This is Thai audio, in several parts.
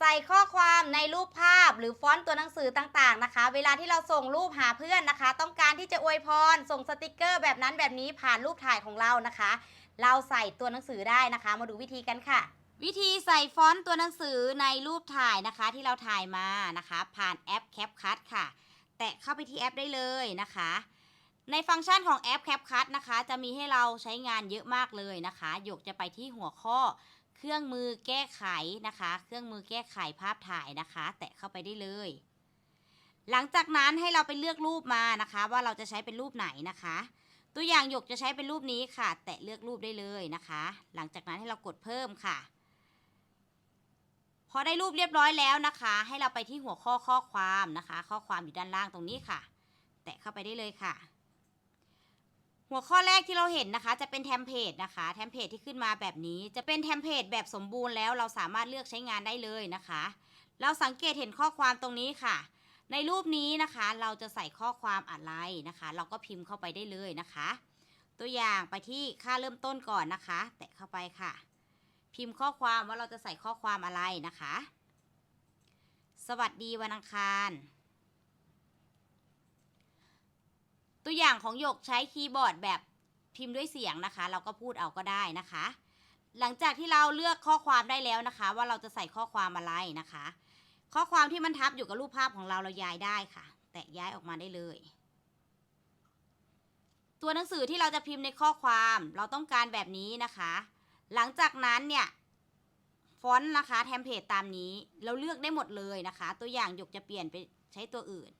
ใส่ข้อความในรูปภาพหรือฟอนต์ตัวหนังสือต่างๆนะคะ เวลาที่เราส่งรูปหาเพื่อนนะคะ ต้องการที่จะอวยพร ส่งสติกเกอร์แบบนั้นแบบนี้ผ่านรูปถ่ายของเรานะคะ เราใส่ตัวหนังสือได้นะคะ มาดูวิธีกันค่ะ วิธีใส่ฟอนต์ตัวหนังสือในรูปถ่ายนะคะ ที่เราถ่ายมานะคะ ผ่านแอป CapCut ค่ะ แตะเข้าไปที่แอปได้เลยนะคะ ในฟังก์ชันของแอป CapCut นะคะ จะมีให้เราใช้งานเยอะมากเลยนะคะหยกจะไปที่หัวข้อ เครื่องมือแก้ไขนะคะ เครื่องมือแก้ไขภาพถ่ายนะคะ แตะเข้าไปได้เลย หลังจากนั้นให้เราไปเลือกรูปมานะคะ ว่าเราจะใช้เป็นรูปไหนนะคะ ตัวอย่างหยกจะใช้เป็นรูปนี้ค่ะ แตะเลือกรูปได้เลยนะคะ หลังจากนั้นให้เรากดเพิ่มค่ะ พอได้รูปเรียบร้อยแล้วนะคะ ให้เราไปที่หัวข้อข้อความนะคะ ข้อความอยู่ด้านล่างตรงนี้ค่ะ แตะเข้าไปได้เลยค่ะ หัวข้อแรกที่เราเห็นนะคะ จะเป็นเทมเพลตนะคะเทมเพลตที่ขึ้นมาแบบนี้ จะเป็นเทมเพลตแบบสมบูรณ์แล้วเราสามารถเลือกใช้งานได้เลยนะคะ เราสังเกตเห็นข้อความตรงนี้ค่ะ ในรูปนี้นะคะเราจะใส่ข้อความอะไรนะคะ เราก็พิมพ์เข้าไปได้เลยนะคะ ตัวอย่างไปที่ค่าเริ่มต้นก่อนนะคะ แตะเข้าไปค่ะ พิมพ์ข้อความว่าเราจะใส่ข้อความอะไรนะคะ สวัสดีวันอังคาร ตัวอย่างของหยกใช้คีย์บอร์ดแบบพิมพ์ด้วยเสียงนะคะ เราก็พูดเอาก็ได้นะคะ หลังจากที่เราเลือกข้อความได้แล้วนะคะ ว่าเราจะใส่ข้อความอะไรนะคะ ข้อความที่มันทับอยู่กับรูปภาพของเราเราย้ายได้ค่ะ แตะย้ายออกมาได้เลย ตัวหนังสือที่เราจะพิมพ์ในข้อความเราต้องการแบบนี้นะคะ หลังจากนั้นเนี่ยฟอนต์นะคะเทมเพลตตามนี้เราเลือกได้หมดเลยนะคะ ตัวอย่างหยกจะเปลี่ยนไปใช้ตัวอื่น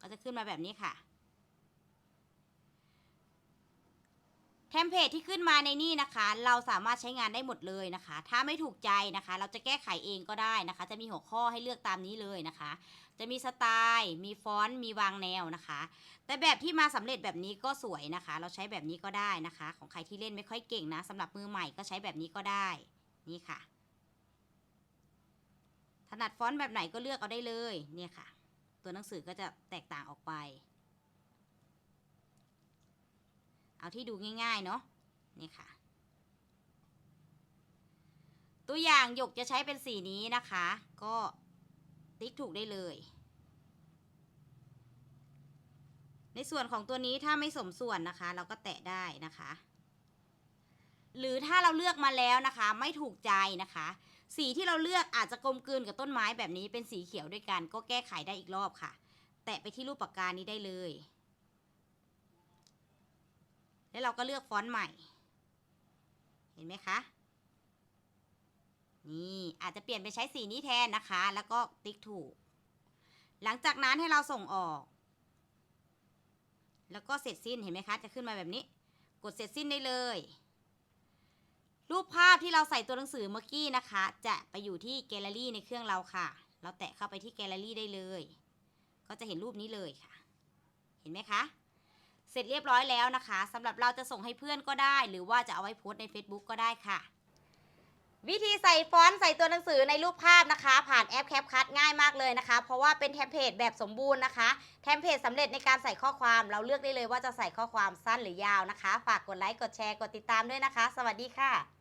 ก็จะขึ้นมาแบบนี้ค่ะ เทมเพลตที่ขึ้นมาในนี่นะคะ เราสามารถใช้งานได้หมดเลยนะคะ ถ้าไม่ถูกใจนะคะ เราจะแก้ไขเองก็ได้นะคะ จะมีหัวข้อให้เลือกตามนี้เลยนะคะ จะมีสไตล์ มีฟอนต์ มีวางแนวนะคะ แต่แบบที่มาสำเร็จแบบนี้ก็สวยนะคะ เราใช้แบบนี้ก็ได้นะคะ ของใครที่เล่นไม่ค่อยเก่งนะสำหรับมือใหม่ก็ใช้แบบนี้ก็ได้ นี่ค่ะ ถนัดฟอนต์แบบไหนก็เลือกเอาได้เลย เนี่ยค่ะ ตัวหนังสือก็จะแตกต่างออกไป เอาที่ดูง่ายๆเนาะนี่ค่ะ ตัวอย่างหยกจะใช้เป็นสีนี้นะคะ ก็ติ๊กถูกได้เลย ในส่วนของตัวนี้ถ้าไม่สมส่วนนะคะ เราก็แตะได้นะคะ หรือถ้าเราเลือกมาแล้วนะคะ ไม่ถูกใจนะคะ สีที่เราเลือกอาจจะกลมกลืนกับต้นไม้แบบนี้เป็นสีเขียวด้วยกัน ก็แก้ไขได้อีกรอบค่ะ แตะไปที่รูปปากกานี้ได้เลย แล้วเราก็เลือกฟอนต์ใหม่ เห็นไหมคะ นี่อาจจะเปลี่ยนไปใช้สีนี้แทนนะคะ แล้วก็ติ๊กถูก หลังจากนั้นให้เราส่งออก แล้วก็เสร็จสิ้นเห็นไหมคะ จะขึ้นมาแบบนี้ กดเสร็จสิ้นได้เลย รูปภาพที่เราใส่ตัวหนังสือเมื่อกี้นะคะ จะไปอยู่ที่แกลเลอรี่ในเครื่องเราค่ะ เราแตะเข้าไปที่แกลเลอรี่ได้เลย ก็จะเห็นรูปนี้เลยค่ะ เห็นไหมคะ เสร็จเรียบร้อยแล้วนะคะสำหรับเราจะส่งให้เพื่อนก็ได้ หรือว่าจะเอาไว้โพสใน Facebook ก็ได้ค่ะ วิธีใส่ฟอนต์ใส่ตัวหนังสือในรูปภาพนะคะ ผ่านแอปแคปคัดง่ายมากเลยนะคะ เพราะว่าเป็นเทมเพลตแบบสมบูรณ์นะคะเทมเพลตสำเร็จในการใส่ข้อความ เราเลือกได้เลยว่าจะใส่ข้อความสั้นหรือยาวนะคะ ฝากกดไลค์กดแชร์กดติดตามด้วยนะคะ สวัสดีค่ะ